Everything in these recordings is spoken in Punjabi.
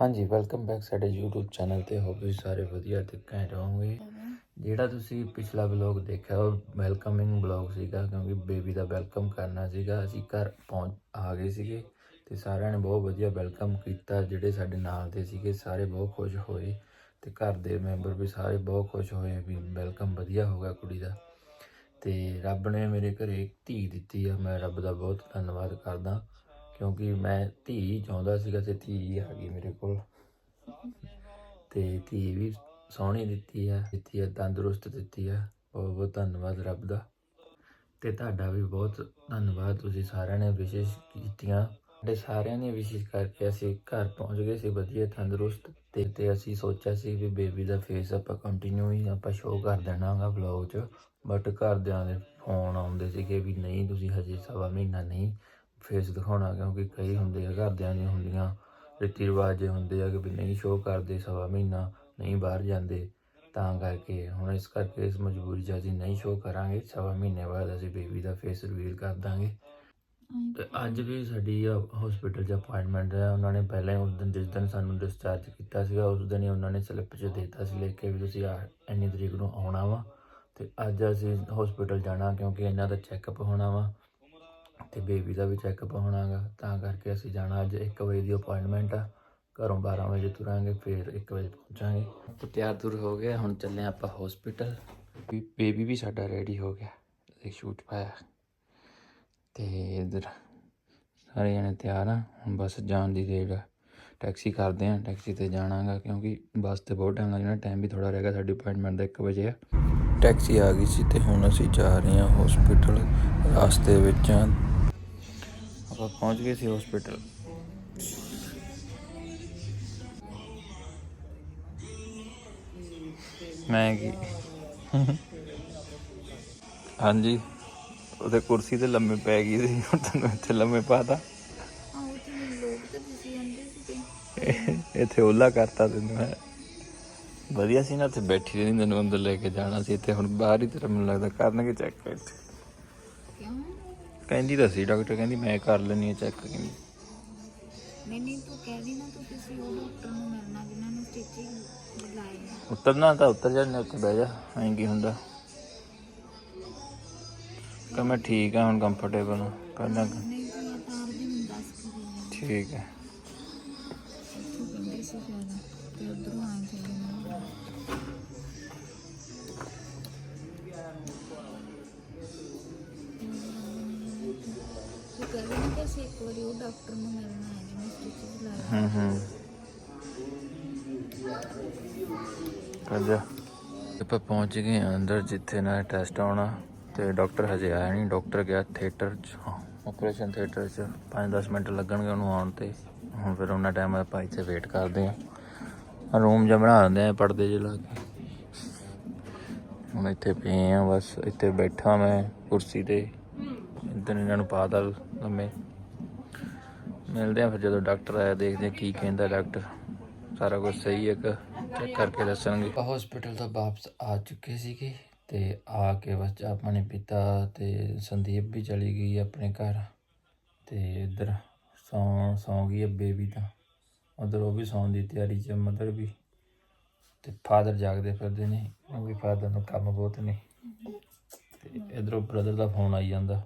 ਹਾਂਜੀ ਵੈਲਕਮ ਬੈਕ ਸਾਡੇ YouTube ਚੈਨਲ ਤੇ। ਹੋਪ ਤੁਸੀਂ ਸਾਰੇ ਵਧੀਆ ਤੇ ਘੈਂਟ ਰਹੋਗੇ ਜਿਹੜਾ ਤੁਸੀਂ ਪਿਛਲਾ ਵਲੌਗ ਦੇਖਿਆ, ਉਹ ਵੈਲਕਮਿੰਗ ਵਲੌਗ ਸੀਗਾ, ਕਿਉਂਕਿ ਬੇਬੀ ਦਾ ਵੈਲਕਮ ਕਰਨਾ ਸੀਗਾ। ਅਸੀਂ ਘਰ ਪਹੁੰਚ ਆ ਗਏ ਸੀਗੇ ਤੇ ਸਾਰਿਆਂ ਨੇ ਬਹੁਤ ਵਧੀਆ ਵੈਲਕਮ ਕੀਤਾ, ਜਿਹੜੇ ਸਾਡੇ ਨਾਲ ਦੇ ਸੀਗੇ, ਸਾਰੇ ਬਹੁਤ ਖੁਸ਼ ਹੋਏ। ਤੇ ਘਰ ਦੇ ਮੈਂਬਰ ਵੀ ਸਾਰੇ ਬਹੁਤ ਖੁਸ਼ ਹੋਏ ਵੀ ਵੈਲਕਮ ਵਧੀਆ ਹੋ ਗਿਆ ਕੁੜੀ ਦਾ। ਤੇ ਰੱਬ ਨੇ ਮੇਰੇ ਘਰੇ ਇੱਕ ਧੀ ਦਿੱਤੀ ਆ, ਮੈਂ ਰੱਬ ਦਾ ਬਹੁਤ ਧੰਨਵਾਦ ਕਰਦਾ। ਕਿਉਂਕਿ ਮੈਂ ਧੀ ਚਾਹੁੰਦਾ ਸੀਗਾ ਤੇ ਧੀ ਆ ਗਈ ਮੇਰੇ ਕੋਲ। ਤੇ ਧੀ ਵੀ ਸੋਹਣੀ ਦਿੱਤੀ ਆ ਦਿੱਤੀ ਆ, ਤੰਦਰੁਸਤ ਦਿੱਤੀ ਆ। ਬਹੁਤ ਬਹੁਤ ਧੰਨਵਾਦ ਰੱਬ ਦਾ। ਤੇ ਤੁਹਾਡਾ ਵੀ ਬਹੁਤ ਧੰਨਵਾਦ, ਤੁਸੀਂ ਸਾਰਿਆਂ ਨੇ ਵਿਸ਼ੇਸ਼ ਕੀਤੀਆਂ। ਤੇ ਸਾਰਿਆਂ ਨੇ ਵਿਸ਼ੇਸ਼ ਕਰਕੇ ਅਸੀਂ ਘਰ ਪਹੁੰਚ ਗਏ ਸੀ ਵਧੀਆ, ਤੰਦਰੁਸਤ। ਤੇ ਤੇ ਅਸੀਂ ਸੋਚਿਆ ਸੀ ਵੀ ਬੇਬੀ ਦਾ ਫੇਸ ਆਪਾਂ ਕੰਟੀਨਿਊ ਹੀ ਆਪਾਂ ਸ਼ੋਅ ਕਰ ਦੇਣਾਗਾ ਵਲੌਗ 'ਚ। ਬਟ ਘਰਦਿਆਂ ਦੇ ਫੋਨ ਆਉਂਦੇ ਸੀਗੇ ਵੀ ਨਹੀਂ, ਤੁਸੀਂ ਹਜੇ ਸਵਾ ਮਹੀਨਾ ਨਹੀਂ ਫੇਸ ਦਿਖਾਉਣਾ ਕਿਉਂਕਿ ਕਈ ਹੁੰਦੇ ਆ ਘਰਦਿਆਂ ਦੀਆਂ ਹੁੰਦੀਆਂ ਰੀਤੀ ਰਿਵਾਜ ਹੁੰਦੇ ਆ ਕਿ ਵੀ ਨਹੀਂ ਸ਼ੋਅ ਕਰਦੇ ਸਵਾ ਮਹੀਨਾ ਨਹੀਂ ਬਾਹਰ ਜਾਂਦੇ। ਤਾਂ ਕਰਕੇ ਹੁਣ ਇਸ ਕਰਕੇ ਇਸ ਮਜਬੂਰੀ 'ਚ ਅਸੀਂ ਨਹੀਂ ਸ਼ੋਅ ਕਰਾਂਗੇ ਸਵਾ ਮਹੀਨੇ ਬਾਅਦ ਅਸੀਂ ਬੇਬੀ ਦਾ ਫੇਸ ਰਿਵੀਲ ਕਰ ਦਾਂਗੇ। ਤੇ ਅੱਜ ਵੀ ਸਾਡੀ ਹਸਪੀਟਲ 'ਚ ਅਪਾਇੰਟਮੈਂਟ ਹੈ ਉਹਨਾਂ ਨੇ ਪਹਿਲਾਂ ਹੀ ਉਸ ਦਿਨ ਜਿਸ ਦਿਨ ਸਾਨੂੰ ਡਿਸਚਾਰਜ ਕੀਤਾ ਸੀਗਾ ਉਸ ਦਿਨ ਹੀ ਉਹਨਾਂ ਨੇ ਸਲਿੱਪ 'ਚ ਦਿੱਤਾ ਸੀ ਲਿਖ ਕੇ ਵੀ ਤੁਸੀਂ ਆ ਇੰਨੀ ਤਰੀਕ ਨੂੰ ਆਉਣਾ ਵਾ। ਤੇ ਅੱਜ ਅਸੀਂ ਹਸਪੀਟਲ ਜਾਣਾ ਕਿਉਂਕਿ ਇਹਨਾਂ ਦਾ ਚੈੱਕਅਪ ਹੋਣਾ ਵਾ। ਤੇ ਬੇਬੀ ਦਾ ਵੀ ਚੈੱਕਅਪ ਹੋਣਾਗਾ, ਤਾਂ ਕਰਕੇ ਅਸੀਂ ਜਾਣਾ ਅੱਜ 1 ਵਜੇ ਦੀ ਅਪਾਇੰਟਮੈਂਟ ਆ। ਘਰੋਂ 12 ਵਜੇ ਤੁਰਾਂਗੇ, ਫਿਰ 1 ਵਜੇ ਪਹੁੰਚਾਂਗੇ। ਤੇ ਤਿਆਰ ਤੁਰ ਹੋ ਗਿਆ ਹੁਣ ਚੱਲੇ ਆਪਾਂ ਹਸਪੀਟਲ ਬੇਬੀ ਵੀ ਸਾਡਾ ਰੈਡੀ ਹੋ ਗਿਆ ਇੱਕ ਸ਼ੂਟ ਪਾਇਆ। ਤੇ ਇਧਰ ਸਾਰੇ ਜਣੇ ਤਿਆਰ ਆ, ਹੁਣ ਬਸ ਜਾਣ ਦੀ ਦੇਰ ਆ। ਟੈਕਸੀ ਕਰਦੇ ਆ ਟੈਕਸੀ ਤੇ ਜਾਣਾਗਾ, ਕਿਉਂਕਿ ਬੱਸ ਤੇ ਬਹੁਤ ਟਾਈਮ ਲੱਗ ਜਾਣਾ ਟਾਈਮ ਵੀ ਥੋੜਾ ਗਿਆ, ਸਾਡੀ ਅਪਾਇੰਟਮੈਂਟ ਦਾ 1 ਵਜੇ ਆ। ਟੈਕਸੀ ਆ ਗਈ ਸੀ ਤੇ ਹੁਣ ਅਸੀਂ ਜਾ ਰਹੇ ਹਾਂ ਹਸਪੀਟਲ ਰਸਤੇ ਵਿੱਚ ਆਪਾਂ ਪਹੁੰਚ ਗਏ ਸੀ ਹਸਪੀਟਲ ਮੈਂ ਕੀ? ਹਾਂਜੀ ਉਹਦੇ ਕੁਰਸੀ ਤੇ ਲੰਮੇ ਪੈ ਗਈ ਸੀ ਹੁਣ ਤੈਨੂੰ ਇੱਥੇ ਲੰਮੇ ਪਾਤਾ। ਇੱਥੇ ਓਲਾ ਕਰਤਾ ਤੈਨੂੰ ਮੈਂ। ਵਧੀਆ ਸੀ ਨਾ ਇੱਥੇ ਬੈਠੀ ਰਹਿੰਦੀ ਤੈਨੂੰ ਅੰਦਰ ਲੈ ਕੇ ਜਾਣਾ ਸੀ ਇੱਥੇ ਹੁਣ ਬਾਹਰ ਹੀ ਤੇਰਾ ਮੈਨੂੰ ਲੱਗਦਾ ਕਰਨਗੇ ਚੈੱਕ ਇੱਥੇ ਕਿਉਂ? ਕਹਿੰਦੀ ਤਾਂ ਸੀ ਡਾਕਟਰ ਕਹਿੰਦੀ ਮੈਂ ਕਰ ਲੈਣੀ ਹੈ ਚੈੱਕ ਕਹਿੰਦੀ। ਨਹੀਂ ਨਹੀਂ ਤੂੰ ਕਹਿ ਦੀ ਨਾ ਤੂੰ ਕਿਸੇ ਉਹ ਡਾਕਟਰ ਨੂੰ ਮਿਲਣਾ ਜਿਨ੍ਹਾਂ ਨੂੰ ਸਟਿਚਿੰਗ ਲਾਈ ਹੈ ਉਤਰਨਾ ਤਾਂ ਉਤਰ ਜਾਂਦੇ ਉੱਥੇ ਬਹਿ ਜਾ ਐਂ ਕੀ ਹੁੰਦਾ। ਕਿ ਮੈਂ ਠੀਕ ਆ ਹੁਣ ਕੰਫਰਟੇਬਲ ਹਾਂ ਪਹਿਲਾਂ ਨਹੀਂ ਤੂੰ ਦੱਸ ਕੇ ਠੀਕ ਹੈ। ਤੂੰ ਕਹਿੰਦੀ ਸੀ ਸ਼ਾਇਦ ਤੇ ਉਧਰੋਂ ਆਏ ਅਸੀਂ ਇੱਕ ਵਾਰੀ ਉਹ ਡਾਕਟਰ ਨੂੰ ਮਿਲਣਾ ਹੈ ਜਿਹਨੇ ਸਟਿਚਿੰਗ ਲਾਈ ਹੂੰ ਹੂੰ। ਕਜਾ ਆਪਾਂ ਪਹੁੰਚ ਗਏ ਹਾਂ ਅੰਦਰ ਜਿੱਥੇ ਨਾ ਟੈਸਟ ਆਉਣਾ ਤੇ ਡਾਕਟਰ ਹਜੇ ਆਇਆ ਨਹੀਂ। ਡਾਕਟਰ ਗਿਆ ਥੀਏਟਰ ਚ ਆਪਰੇਸ਼ਨ ਥੀਏਟਰ ਚ। 5-10 ਮਿੰਟ ਲੱਗਣਗੇ ਉਹਨੂੰ ਆਉਣ ਤੇ। ਹੁਣ ਫਿਰ ਉਹਨਾਂ ਟਾਈਮ ਆਪਾਂ ਇੱਥੇ ਵੇਟ ਕਰਦੇ ਹਾਂ। ਰੂਮ ਜਿਹਾ ਬਣਾ ਦਿੰਦੇ ਆ ਪਰਦੇ ਜਿਹੇ ਲਾ ਕੇ। ਹੁਣ ਇੱਥੇ ਪਏ ਆ ਬਸ, ਇੱਥੇ ਬੈਠਾ ਮੈਂ ਕੁਰਸੀ ਤੇ। ਇੱਧਰ ਇਹਨਾਂ ਨੂੰ ਪਾ ਦਾ ਲੰਮੇ। ਮਿਲਦੇ ਆ ਫਿਰ ਜਦੋਂ ਡਾਕਟਰ ਆਇਆ, ਦੇਖਦੇ ਆ ਕੀ ਕਹਿੰਦਾ ਡਾਕਟਰ ਸਾਰਾ ਕੁਝ ਸਹੀ ਹੈ ਕਿ ਚੈੱਕ ਕਰਕੇ ਦੱਸਣਗੇ। ਹਸਪੀਟਲ ਤੋਂ ਵਾਪਸ ਆ ਚੁੱਕੇ ਸੀਗੇ ਤੇ ਆ ਕੇ ਬਸ ਚਾਹ ਪਾਣੀ ਪੀਤਾ ਤੇ ਸੰਦੀਪ ਵੀ ਚਲੀ ਗਈ ਆਪਣੇ ਘਰ ਤੇ ਇੱਧਰ ਸੌਂ ਸੌਂ ਗਈ ਹੈ ਬੇਬੀ ਤਾਂ। ਉਧਰ ਉਹ ਵੀ ਸੌਣ ਦੀ ਤਿਆਰੀ 'ਚ ਮਦਰ ਵੀ। ਤੇ ਫਾਦਰ ਜਾਗਦੇ ਫਿਰਦੇ ਨੇ ਕਿਉਂਕਿ ਫਾਦਰ ਨੂੰ ਕੰਮ ਬਹੁਤ ਨੇ। ਤੇ ਇਧਰੋਂ ਬ੍ਰਦਰ ਦਾ ਫੋਨ ਆਈ ਜਾਂਦਾ।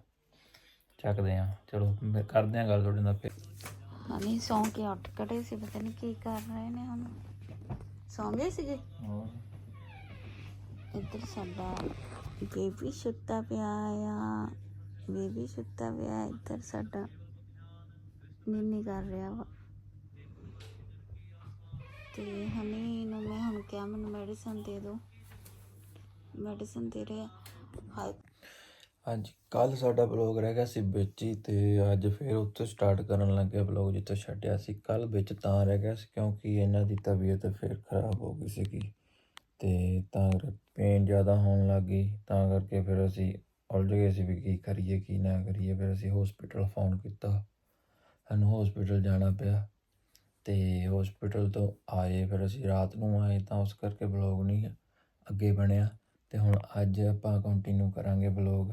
ਚੱਕਦੇ ਆ ਚਲੋ ਮੈਂ ਕਰਦੇ ਆ ਗੱਲ ਤੁਹਾਡੇ ਨਾਲ ਫਿਰ। ਹਣੀ ਸੌਂ ਕੇ ਉੱਠ ਖੜੇ ਸੀ ਪਤਾ ਨਹੀਂ ਕੀ ਕਰ ਰਹੇ ਨੇ ਹੁਣ। ਸੌਂ ਗਏ ਸੀਗੇ? ਇੱਧਰ ਸਾਡਾ ਬੇਬੀ ਸੁੱਤਾ ਪਿਆ ਆ। ਬੇਬੀ ਸੁੱਤਾ ਪਿਆ ਇੱਧਰ ਸਾਡਾ ਨਿੰਨੀ ਕਰ ਰਿਹਾ ਵਾ। ਤੇ ਹਨੀ ਨੂੰ ਮੈਂ ਹੁਣ ਕਿਹਾ ਮੈਨੂੰ ਮੈਡੀਸਨ ਦੇ ਦਿਓ। ਮੈਡੀਸਨ ਦੇ ਰਿਹਾ। ਹਾਈ ਹਾਂਜੀ, ਕੱਲ ਸਾਡਾ ਬਲੌਗ ਰਹਿ ਗਿਆ ਸੀ ਵਿੱਚ ਹੀ ਤੇ ਅੱਜ ਫਿਰ ਉੱਥੇ ਸਟਾਰਟ ਕਰਨ ਲੱਗੇ ਬਲੌਗ ਜਿੱਥੇ ਛੱਡਿਆ ਸੀ। ਕੱਲ ਵਿੱਚ ਤਾਂ ਰਹਿ ਗਿਆ ਸੀ ਕਿਉਂਕਿ ਇਹਨਾਂ ਦੀ ਤਬੀਅਤ ਫਿਰ ਖਰਾਬ ਹੋ ਗਈ ਸੀਗੀ ਤੇ ਤਾਂ ਪੇਨ ਜ਼ਿਆਦਾ ਹੋਣ ਲੱਗ ਗਈ। ਤਾਂ ਕਰਕੇ ਫਿਰ ਅਸੀਂ ਉਲਝ ਗਏ ਸੀ ਵੀ ਕੀ ਕਰੀਏ, ਕੀ ਨਾ ਕਰੀਏ। ਫਿਰ ਅਸੀਂ ਹਸਪੀਟਲ ਫੋਨ ਕੀਤਾ ਸਾਨੂੰ ਹਸਪੀਟਲ ਜਾਣਾ ਪਿਆ ਤੇ ਹਸਪੀਟਲ ਤੋਂ ਆਏ, ਫਿਰ ਅਸੀਂ ਰਾਤ ਨੂੰ ਆਏ ਤਾਂ ਉਸ ਕਰਕੇ ਬਲੌਗ ਨਹੀਂ ਅੱਗੇ ਬਣਿਆ ਤੇ ਹੁਣ ਅੱਜ ਆਪਾਂ ਕੰਟੀਨਿਊ ਕਰਾਂਗੇ ਬਲੌਗ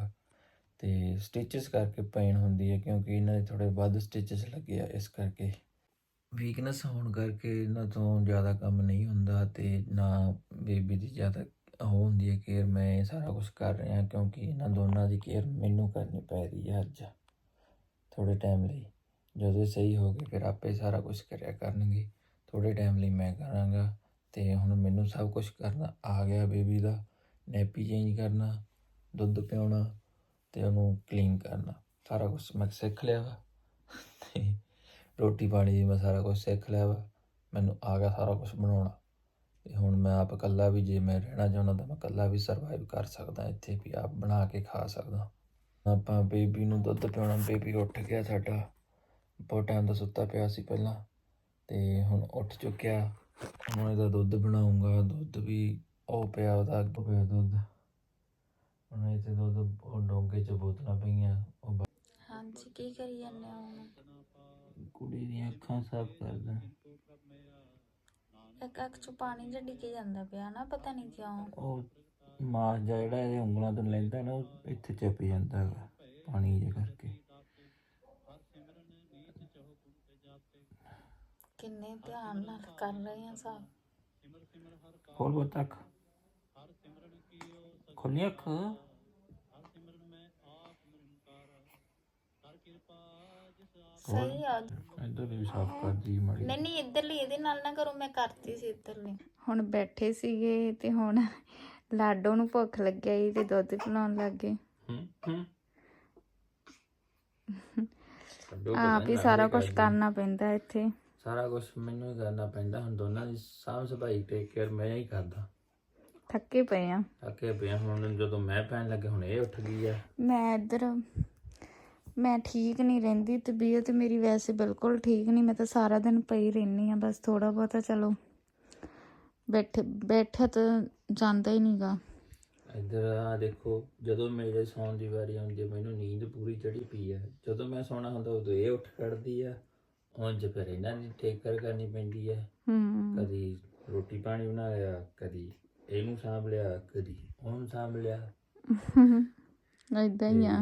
ਤੇ ਸਟਿਚਸ ਕਰਕੇ ਪੇਨ ਹੁੰਦੀ ਹੈ ਕਿਉਂਕਿ ਇਹਨਾਂ ਦੇ ਥੋੜੇ ਵੱਧ ਸਟਿਚਸ ਲੱਗੇ ਆ ਇਸ ਕਰਕੇ। ਵੀਕਨੈਸ ਹੋਣ ਕਰਕੇ ਇਹਨਾਂ ਤੋਂ ਜ਼ਿਆਦਾ ਕੰਮ ਨਹੀਂ ਹੁੰਦਾ ਤੇ ਨਾ ਬੇਬੀ ਦੀ ਜ਼ਿਆਦਾ ਉਹ ਹੁੰਦੀ ਹੈ ਕੇਅਰ ਮੈਂ ਸਾਰਾ ਕੁਝ ਕਰ ਰਿਹਾ ਕਿਉਂਕਿ ਇਹਨਾਂ ਦੋਨਾਂ ਦੀ ਕੇਅਰ ਮੈਨੂੰ ਕਰਨੀ ਪੈ ਰਹੀ ਹੈ ਅੱਜ ਥੋੜੇ ਟਾਈਮ ਲਈ। ਜਦੋਂ ਸਹੀ ਹੋ ਗਏ, ਫਿਰ ਆਪੇ ਸਾਰਾ ਕੁਝ ਕਰਿਆ ਕਰਨਗੇ। ਥੋੜੇ ਟਾਈਮ ਲਈ ਮੈਂ ਕਰਾਂਗਾ ਤੇ ਹੁਣ ਮੈਨੂੰ ਸਭ ਕੁਝ ਕਰਨਾ ਆ ਗਿਆ ਬੇਬੀ ਦਾ ਨੈਪੀ ਚੇਂਜ ਕਰਨਾ, ਦੁੱਧ ਪਿਉਣਾ ਤੇ ਉਹਨੂੰ ਕਲੀਨ ਕਰਨਾ, ਸਾਰਾ ਕੁਝ ਮੈਂ ਸਿੱਖ ਲਿਆ ਵਾ। ਤੇ ਰੋਟੀ ਪਾਣੀ ਵੀ ਮੈਂ ਸਾਰਾ ਕੁਝ ਸਿੱਖ ਲਿਆ ਵਾ। ਮੈਨੂੰ ਆ ਗਿਆ ਸਾਰਾ ਕੁਝ ਬਣਾਉਣਾ। ਤੇ ਹੁਣ ਮੈਂ ਆਪ ਇਕੱਲਾ ਵੀ, ਜੇ ਮੈਂ ਰਹਿਣਾ ਚਾਹੁੰਦਾ ਤਾਂ ਮੈਂ ਇਕੱਲਾ ਵੀ ਸਰਵਾਈਵ ਕਰ ਸਕਦਾ, ਇੱਥੇ ਵੀ ਆਪ ਬਣਾ ਕੇ ਖਾ ਸਕਦਾ। ਆਪਾਂ ਬੇਬੀ ਨੂੰ ਦੁੱਧ ਪਿਆਉਣਾ, ਬੇਬੀ ਉੱਠ ਗਿਆ ਸਾਡਾ। ਬਹੁਤ ਟਾਈਮ ਦਾ ਸੁੱਤਾ ਪਿਆ ਸੀ ਪਹਿਲਾਂ। ਤੇ ਹੁਣ ਉੱਠ ਚੁੱਕਿਆ। ਹੁਣ ਇਹਦਾ ਦੁੱਧ ਬਣਾਉਂਗਾ ਦੁੱਧ ਵੀ ਉਹ ਪਿਆ, ਉਹਦਾ ਅੱਗ ਪਿਆ ਦੁੱਧ। ਹੁਣ ਇੱਥੇ ਦੁੱਧ ਉਹ ਡੋਂਗੇ ਚ ਬੋਤਲਾਂ ਪਈਆਂ ਉਹ ਬ- ਹਾਂਜੀ ਕੀ ਕਰੀ ਜਾਂਦੇ ਹੋ ਹੁਣ? ਕੁੜੀ ਦੀਆਂ ਅੱਖਾਂ ਸਾਫ਼ ਕਰਦਾ। ਇੱਕ ਅੱਖ ਚ ਪਾਣੀ ਜਿਹਾ ਡਿੱਗ ਜਾਂਦਾ ਪਿਆ ਨਾ ਪਤਾ ਨਹੀਂ ਕਿਉਂ। ਉਹ ਮਾਸ ਜਿਹਾ ਜਿਹੜਾ ਇਹਦੇ ਉਂਗਲਾਂ ਤੋਂ ਲੈਂਦਾ ਨਾ ਉਹ ਇੱਥੇ ਚਿਪ ਜਾਂਦਾ ਹੈਗਾ ਪਾਣੀ ਜੇ ਕਰਕੇ। ਕਿੰਨੇ ਧਿਆਨ ਨਾਲ ਕਰ ਰਹੇ ਆ ਸਭ। ਖੋਲ ਬੋ ਤੱਕ ਖੋਲੀ ਅੱਖ। ਸਹੀ ਆ। ਇੱਧਰ ਵੀ ਸਾਫ਼ ਕਰਦੀ ਮਾੜੀ ਨਹੀਂ ਨਹੀਂ ਇੱਧਰਲੀ ਇਹਦੇ ਨਾਲ ਨਾ ਕਰੋ ਮੈਂ ਕਰਤੀ ਸੀ ਇੱਧਰਲੀ। ਹੁਣ ਬੈਠੇ ਸੀਗੇ ਤੇ ਹੁਣ ਲਾਡੋ ਨੂੰ ਭੁੱਖ ਲੱਗਿਆ ਸੀ ਤੇ ਦੁੱਧ ਪਿਲਾਉਣ ਲੱਗ। ਗਏ ਹੂੰ ਹੂੰ। ਆਪ ਹੀ ਸਾਰਾ ਕੁਝ ਕਰਨਾ ਪੈਂਦਾ ਇੱਥੇ। ਸਾਰਾ ਕੁਝ ਮੈਨੂੰ ਹੀ ਕਰਨਾ ਪੈਂਦਾ ਹੁਣ ਦੋਨਾਂ ਦੀ ਸਾਂਭ ਸੰਭਾਈ ਟੇਕ ਕੇਅਰ ਮੈਂ ਹੀ ਕਰਦਾ। ਥੱਕੇ ਪਏ ਆ। ਥੱਕੇ ਪਿਆ ਹੁਣ ਜਦੋਂ ਮੈਂ ਪੈਣ ਲੱਗਾ ਹੁਣ ਇਹ ਉੱਠ ਗਈ ਆ। ਮੈਂ ਇੱਧਰ ਮੈਂ ਠੀਕ ਨਹੀਂ ਰਹਿੰਦੀ ਤਬੀਅਤ ਮੇਰੀ ਵੈਸੇ ਬਿਲਕੁਲ ਠੀਕ ਨਹੀਂ। ਮੈਂ ਤਾਂ ਸਾਰਾ ਦਿਨ ਪਈ ਰਹਿੰਦੀ ਆ ਬਸ ਥੋੜਾ ਬਹੁਤਾ ਚਲੋ ਬੈਠ ਬੈਠਾ ਤਾਂ ਜਾਂਦਾ ਹੀ ਨਹੀਂਗਾ। ਇੱਧਰ ਆ ਦੇਖੋ ਜਦੋਂ ਮੇਰੇ ਸੌਣ ਦੀ ਵਾਰੀ ਆਉਂਦੀ ਹੈ ਮੈਨੂੰ ਨੀਂਦ ਪੂਰੀ ਚੜੀ ਪਈ ਹੈ ਜਦੋਂ ਮੈਂ ਸੌਣਾ ਹੁੰਦਾ ਉਦੋਂ ਇਹ ਉੱਠ ਖੜਦੀ ਆ। ਉਂਝ ਫਿਰ ਇਹਨਾਂ ਦੀ ਟੇਕ ਕਰ ਕਰਨੀ ਪੈਂਦੀ ਹੈ ਹੂੰ। ਕਦੀ ਰੋਟੀ ਪਾਣੀ ਬਣਾ ਲਿਆ ਕਦੀ ਇਹਨੂੰ ਸਾਂਭ ਲਿਆ ਕਦੀ ਉਹਨੂੰ ਸਾਂਭ ਲਿਆ ਇਦਾਂ ਹੀ ਆ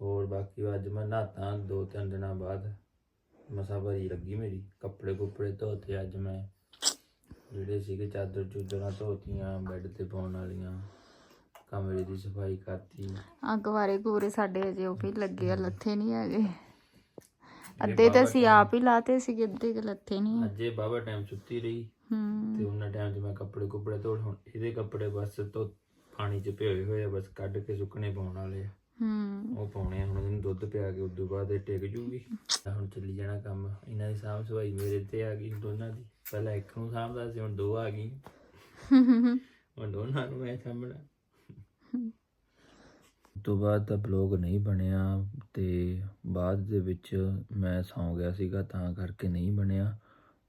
ਹੋਰ ਬਾਕੀ ਅੱਜ ਮੈਂ ਨਹਾਤਾ ਦੋ ਤਿੰਨ ਦਿਨਾਂ ਬਾਅਦ ਮਸਾ ਭਰੀ ਲੱਗੀ ਮੇਰੀ ਕੱਪੜੇ ਕੁੱਪੜੇ ਧੋਤੇ ਅੱਜ ਮੈਂ ਜਿਹੜੇ ਸੀਗੇ ਚਾਦਰ ਚੂਦਰਾਂ ਧੋਤੀਆਂ ਬੈੱਡ ਤੇ ਪਾਉਣ ਵਾਲੀਆਂ ਕਮਰੇ ਦੀ ਸਫ਼ਾਈ ਕਰਤੀ ਅੱਗ ਵਾਰੇ ਗੋਰੇ ਸਾਡੇ ਅਜੇ ਉਹ ਵੀ ਲੱਗੇ ਆ ਲੱਥੇ ਨਹੀਂ ਹੈਗੇ ਅੱਧੇ ਤਾਂ ਅਸੀਂ ਆਪ ਹੀ ਲਾਤੇ ਸੀਗੇ ਅੱਧੇ ਕਿ ਲੱਥੇ ਨਹੀਂ ਆ। ਅੱਜੇ ਬਾਬਾ ਟਾਈਮ ਸੁੱਤੀ ਰਹੀ ਹੂੰ। ਤੇ ਉਹਨਾਂ ਟਾਈਮ 'ਚ ਮੈਂ ਕੱਪੜੇ ਕੁੱਪੜੇ ਧੋਣ ਹੁਣ ਇਹਦੇ ਕੱਪੜੇ ਬਸ ਤੋਂ ਪਾਣੀ 'ਚ ਭਿਓਏ ਹੋਏ ਆ ਬਸ ਕੱਢ ਕੇ ਸੁੱਕਣੇ ਪਾਉਣ ਵਾਲੇ ਆ। ਹੂੰ। ਉਹ ਪਾਉਣੇ ਆ ਹੁਣ ਇਹਨੂੰ ਦੁੱਧ ਪਿਆ ਕੇ ਉਦੋਂ ਬਾਅਦ ਇਹ ਟਿਕ ਜੂਗੀ। ਹੁਣ ਚੱਲੀ ਜਾਣਾ ਕੰਮ। ਇਹਨਾਂ ਦੀ ਸਾਂਭ ਸਵਾਈ ਮੇਰੇ ਤੇ ਆ ਗਈ ਦੋਨਾਂ ਦੀ। ਪਹਿਲਾਂ ਇੱਕ ਨੂੰ ਸਾਂਭਦਾ ਸੀ ਹੁਣ ਦੋ ਆ ਗਈ ਹੁਣ ਦੋਨਾਂ ਨੂੰ ਮੈਂ ਸਾਂਭਣਾ। ਤੋਂ ਬਾਅਦ ਤਾਂ ਬਲੌਗ ਨਹੀਂ ਬਣਿਆ ਤੇ ਬਾਅਦ ਦੇ ਵਿੱਚ ਮੈਂ ਸੌਂ ਗਿਆ ਸੀਗਾ ਤਾਂ ਕਰਕੇ ਨਹੀਂ ਬਣਿਆ।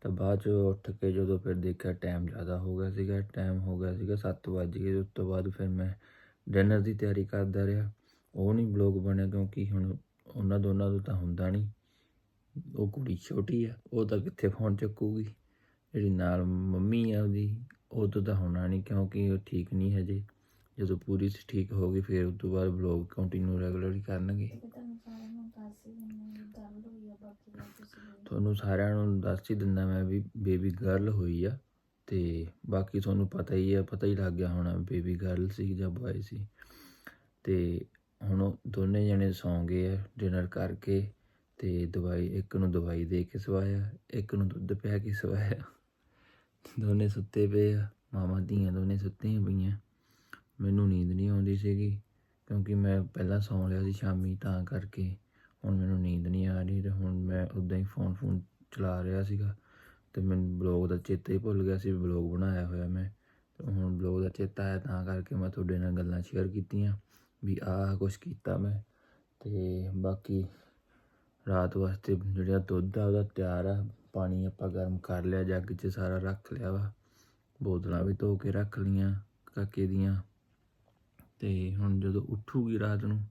ਤਾਂ ਬਾਅਦ ਚ ਉੱਠ ਕੇ ਜਦੋਂ ਫਿਰ ਦੇਖਿਆ ਟਾਈਮ ਜ਼ਿਆਦਾ ਹੋ ਗਿਆ ਸੀਗਾ ਟਾਈਮ ਹੋ ਗਿਆ ਸੀਗਾ 7 ਵਜ ਗਏ, ਉਸ ਤੋਂ ਬਾਅਦ ਫਿਰ ਮੈਂ ਡਿਨਰ ਦੀ ਤਿਆਰੀ ਕਰਦਾ ਰਿਹਾ। ਉਹ ਨਹੀਂ ਬਲੌਗ ਬਣਿਆ ਕਿਉਂਕਿ ਹੁਣ ਉਹਨਾਂ ਦੋਨਾਂ ਤੋਂ ਤਾਂ ਹੁੰਦਾ ਨਹੀਂ। ਉਹ ਕੁੜੀ ਛੋਟੀ ਆ, ਉਹ ਤਾਂ ਕਿੱਥੇ ਫੋਨ ਚੱਕੂਗੀ? ਜਿਹੜੀ ਨਾਲ ਮੰਮੀ ਆ ਉਹਦੀ, ਉਹ ਤੋਂ ਤਾਂ ਹੋਣਾ ਨਹੀਂ ਕਿਉਂਕਿ ਉਹ ਠੀਕ ਨਹੀਂ ਹਜੇ। ਜਦੋਂ ਪੂਰੀ ਠੀਕ ਹੋ ਗਈ ਫਿਰ ਉਸ ਤੋਂ ਬਾਅਦ ਬਲੌਗ ਕੰਟੀਨਿਊ ਰੈਗੂਲਰ ਕਰਨਗੇ ਤੁਹਾਨੂੰ ਸਾਰਿਆਂ ਨੂੰ ਦੱਸ ਹੀ ਦਿੰਦਾ ਮੈਂ ਵੀ ਬੇਬੀ ਗਰਲ ਹੋਈ ਆ ਤੇ ਬਾਕੀ ਤੁਹਾਨੂੰ ਪਤਾ ਹੀ ਆ ਪਤਾ ਹੀ ਲੱਗ ਗਿਆ ਹੋਣਾ ਬੇਬੀ ਗਰਲ ਸੀ ਜਾਂ ਬॉय ਸੀ। ਤੇ ਹੁਣ ਦੋਨੇ ਜਣੇ ਸੌਂ ਗਏ ਆ ਡਿਨਰ ਕਰਕੇ ਤੇ ਦਵਾਈ ਇੱਕ ਨੂੰ ਦਵਾਈ ਦੇ ਕੇ ਸਵਾਇਆ ਇੱਕ ਨੂੰ ਦੁੱਧ ਪਿਆ ਕੇ ਸਵਾਇਆ। ਦੋਨੇ ਸੁੱਤੇ ਪਏ ਆ ਮਾਮਾ ਧੀਆਂ ਦੋਨੇ ਸੁੱਤੀਆਂ ਪਈਆਂ। ਮੈਨੂੰ ਨੀਂਦ ਨਹੀਂ ਆਉਂਦੀ ਸੀਗੀ, ਕਿਉਂਕਿ ਮੈਂ ਪਹਿਲਾਂ ਸੌਂ ਲਿਆ ਸੀ ਸ਼ਾਮੀ, ਤਾਂ ਕਰਕੇ ਹੁਣ ਮੈਨੂੰ ਨੀਂਦ ਨਹੀਂ ਆ ਰਹੀ ਤੇ ਹੁਣ ਮੈਂ ਉਦਾਂ ਹੀ ਫੋਨ ਫੋਨ ਚਲਾ ਰਿਹਾ ਸੀਗਾ ਤੇ ਮੈਨੂੰ ਬਲੌਗ ਦਾ ਚੇਤਾ ਹੀ ਭੁੱਲ ਗਿਆ ਸੀ ਬਲੌਗ ਬਣਾਇਆ ਹੋਇਆ ਮੈਂ। ਤੇ ਹੁਣ ਬਲੌਗ ਦਾ ਚੇਤਾ ਆਇਆ, ਤਾਂ ਕਰਕੇ ਮੈਂ ਤੁਹਾਡੇ ਨਾਲ ਗੱਲਾਂ ਸ਼ੇਅਰ ਕੀਤੀਆਂ ਵੀ ਆਹ ਕੁਝ ਕੀਤਾ ਮੈਂ। ਤੇ ਬਾਕੀ ਰਾਤ ਵਾਸਤੇ ਜਿਹੜਾ ਦੁੱਧ ਆ, ਉਹਦਾ ਤਿਆਰ ਆ, ਪਾਣੀ ਆਪਾਂ ਗਰਮ ਕਰ ਲਿਆ, ਜੱਗ 'ਚ ਸਾਰਾ ਰੱਖ ਲਿਆ ਵਾ। ਬੋਤਲਾਂ ਵੀ ਧੋ ਕੇ ਰੱਖ ਲੀਆਂ ਕਾਕੇ ਦੀਆਂ। ਤੇ ਹੁਣ ਜਦੋਂ ਉੱਠੂਗੀ ਰਾਤ ਨੂੰ,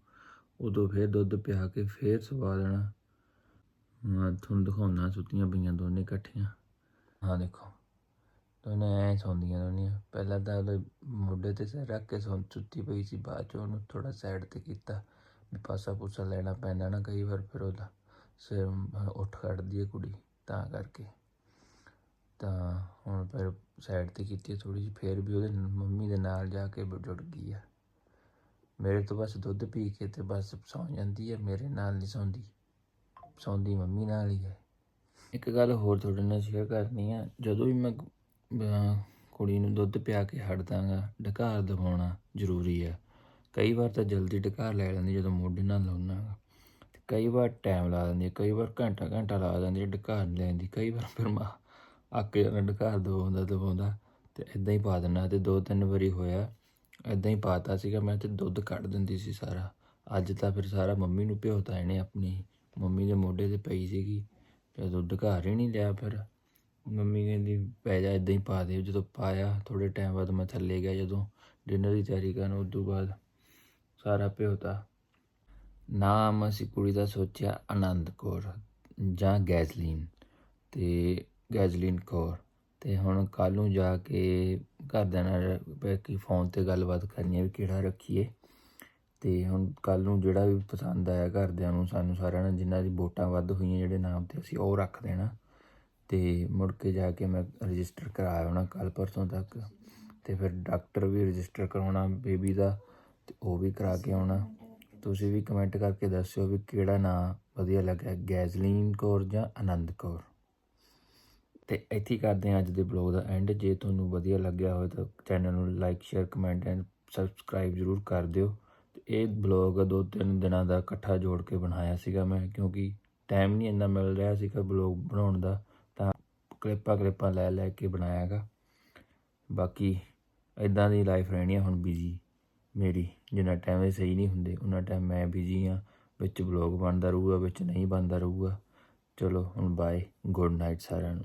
ਉਦੋਂ ਫੇਰ ਦੁੱਧ ਪਿਆ ਕੇ ਫੇਰ ਸਵਾ ਦੇਣਾ। ਮੈਂ ਤੁਹਾਨੂੰ ਦਿਖਾਉਣਾ, ਸੁੱਤੀਆਂ ਪਈਆਂ ਦੋਨੇ ਇਕੱਠੀਆਂ। ਹਾਂ ਦੇਖੋ, ਦੋਨੇ ਐ ਸੌਂਦੀਆਂ ਦੋਨੀਆਂ ਪਹਿਲਾਂ ਤਾਂ ਉਹਦੇ ਮੋਢੇ ਤੇ ਸਿਰ ਰੱਖ ਕੇ ਸੌਂ, ਸੁੱਤੀ ਪਈ ਸੀ, ਬਾਅਦ ਚ ਉਹਨੂੰ ਥੋੜਾ ਸਾਈਡ ਤੇ ਕੀਤਾ। ਵੀ ਪਾਸਾ ਪੂਸਾ ਲੈਣਾ ਪੈਂਦਾ ਨਾ ਕਈ ਵਾਰ, ਫਿਰ ਉਹਦਾ ਸਿਰ ਉੱਠ ਖੜਦੀ ਹੈ ਕੁੜੀ, ਤਾਂ ਕਰਕੇ। ਤਾਂ ਹੁਣ ਫਿਰ ਸਾਈਡ ਤੇ ਕੀਤੀ ਥੋੜੀ ਜਿਹੀ, ਫਿਰ ਵੀ ਉਹਦੇ ਮੰਮੀ ਦੇ ਨਾਲ ਜਾ ਕੇ ਬ- ਜੁੜ ਗਈ ਆ। ਮੇਰੇ ਤੋਂ ਬਸ ਦੁੱਧ ਪੀ ਕੇ ਤੇ ਬਸ ਸੌਂ ਜਾਂਦੀ ਹੈ, ਮੇਰੇ ਨਾਲ ਨਹੀਂ ਸੌਂਦੀ। ਸੌਂਦੀ ਮੰਮੀ ਨਾਲ ਹੀ ਹੈ। ਇੱਕ ਗੱਲ ਹੋਰ ਤੁਹਾਡੇ ਨਾਲ ਸ਼ੇਅਰ ਕਰਨੀ ਆ, ਜਦੋਂ ਵੀ ਮੈਂ ਕੁੜੀ ਨੂੰ ਦੁੱਧ ਪਿਆ ਕੇ ਹਟਦਾਗਾ ਢਕਾਰ ਦਵਾਉਣਾ ਜ਼ਰੂਰੀ ਆ। ਕਈ ਵਾਰ ਤਾਂ ਜਲਦੀ ਢਕਾਰ ਲੈ ਲੈਂਦੀ ਜਦੋਂ ਮੋਢੇ ਨਾਲ ਲਾਉਣਾ ਗਾ ਤੇ ਕਈ ਵਾਰ ਟਾਈਮ ਲਾ ਦਿੰਦੀ ਕਈ ਵਾਰ ਘੰਟਾ ਘੰਟਾ ਲਾ ਦਿੰਦੀ ਆ ਢਕਾਰ ਨੀ ਲੈਂਦੀ। ਕਈ ਵਾਰ ਫਿਰ ਮਾਂ ਅੱਕ ਜਾਣਾ ਢਕਾਰ ਦਵਾਉਂਦਾ ਦਵਾਉਂਦਾ ਤੇ ਇਦਾਂ ਹੀ ਪਾ ਦਿੰਦਾ ਤੇ ਦੋ ਤਿੰਨ ਵਾਰੀ ਹੋਇਆ। ਇਦਾਂ ਹੀ ਪਾਤਾ ਸੀਗਾ, ਮੈਂ ਤੇ ਦੁੱਧ ਕੱਢ ਦਿੰਦੀ ਸੀ ਸਾਰਾ। ਅੱਜ ਤਾਂ ਫਿਰ ਸਾਰਾ ਮੰਮੀ ਨੂੰ ਭਿਓਤਾ ਇਹਨੇ ਆਪਣੀ, ਮੰਮੀ ਦੇ ਮੋਢੇ ਤੇ ਪਈ ਸੀਗੀ, ਤੇ ਦੁੱਧ ਘਰ ਹੀ ਨਹੀਂ ਲਿਆ ਫਿਰ। ਮੰਮੀ ਕਹਿੰਦੀ, ਪੈ ਜਾ ਇਦਾਂ ਹੀ ਪਾ ਦੇ ਜਦੋਂ ਪਾਇਆ ਥੋੜੇ ਟਾਈਮ ਬਾਅਦ ਮੈਂ ਥੱਲੇ ਗਿਆ, ਜਦੋਂ ਡਿਨਰ ਦੀ ਤਿਆਰੀ ਕਰਨ ਉਸ ਤੋਂ ਬਾਅਦ ਸਾਰਾ ਭਿਉਤਾ। ਨਾਮ ਅਸੀਂ ਕੁੜੀ ਦਾ ਸੋਚਿਆ ਆਨੰਦ ਕੌਰ ਜਾਂ ਗੈਜ਼ਲੀਨ ਤੇ ਗੈਜ਼ਲੀਨ ਕੌਰ। ਅਤੇ ਹੁਣ ਕੱਲ੍ਹ ਨੂੰ ਜਾ ਕੇ ਘਰਦਿਆਂ ਨਾਲ ਬਾਕੀ ਫੋਨ ਤੇ ਗੱਲਬਾਤ ਕਰਨੀ ਹੈ ਵੀ ਕਿਹੜਾ ਰੱਖੀਏ। ਅਤੇ ਹੁਣ ਕੱਲ੍ਹ ਨੂੰ ਜਿਹੜਾ ਵੀ ਪਸੰਦ ਆਇਆ ਘਰਦਿਆਂ ਨੂੰ, ਸਾਨੂੰ ਸਾਰਿਆਂ ਨੂੰ ਜਿਨ੍ਹਾਂ ਦੀ ਵੋਟਾਂ ਵੱਧ ਹੋਈਆਂ ਜਿਹੜੇ ਨਾਮ ਤੇ ਅਸੀਂ ਉਹ ਰੱਖ ਦੇਣਾ। ਅਤੇ ਮੁੜ ਕੇ ਜਾ ਕੇ ਮੈਂ ਰਜਿਸਟਰ ਕਰਾ ਆਉਣਾ ਕੱਲ੍ਹ ਪਰਸੋਂ ਤੱਕ। ਅਤੇ ਫਿਰ ਡਾਕਟਰ ਵੀ ਰਜਿਸਟਰ ਕਰਾਉਣਾ, ਬੇਬੀ ਦਾ ਅਤੇ ਉਹ ਵੀ ਕਰਾ ਕੇ ਆਉਣਾ। ਤੁਸੀਂ ਵੀ ਕਮੈਂਟ ਕਰਕੇ ਦੱਸਿਓ ਵੀ ਕਿਹੜਾ ਨਾਂ ਵਧੀਆ ਲੱਗਿਆ ਗੈਜ਼ਲੀਨ ਕੌਰ ਜਾਂ ਆਨੰਦ ਕੌਰ? ਤੇ ਇੱਥੇ ਕਰਦੇ ਹਾਂ ਅੱਜ ਦੇ ਬਲੌਗ ਦਾ ਐਂਡ ਜੇ ਤੁਹਾਨੂੰ ਵਧੀਆ ਲੱਗਿਆ ਹੋਵੇ ਤਾਂ ਚੈਨਲ ਨੂੰ like share comment and subscribe ਜ਼ਰੂਰ ਕਰ ਦਿਓ। ਤੇ ਇਹ ਬਲੌਗ ਦੋ ਤਿੰਨ ਦਿਨਾਂ ਦਾ ਇਕੱਠਾ ਜੋੜ ਕੇ ਬਣਾਇਆ ਸੀਗਾ ਮੈਂ, ਕਿਉਂਕਿ ਟਾਈਮ ਨਹੀਂ ਇੰਨਾ ਮਿਲ ਰਿਹਾ ਸੀਗਾ ਬਲੌਗ ਬਣਾਉਣ ਦਾ, ਤਾਂ ਕਲਿੱਪਾਂ ਕਲਿੱਪਾਂ ਲੈ ਲੈ ਕੇ ਬਣਾਇਆਗਾ ਬਾਕੀ ਇਦਾਂ ਦੀ ਲਾਈਫ ਰਹਿਣੀ ਆ, ਹੁਣ ਬਿਜ਼ੀ ਮੇਰੀ। ਜਿੰਨਾ ਟਾਈਮ ਇਹ ਸਹੀ ਨਹੀਂ ਹੁੰਦੇ ਉਹਨਾਂ ਟਾਈਮ ਮੈਂ ਬਿਜ਼ੀ ਆ। ਵਿੱਚ ਬਲੌਗ ਬਣਦਾ ਰਹੂਗਾ, ਵਿੱਚ ਨਹੀਂ ਬਣਦਾ ਰਹੂਗਾ। ਚਲੋ, ਹੁਣ ਬਾਏ ਗੁੱਡ ਨਾਈਟ ਸਾਰਿਆਂ ਨੂੰ।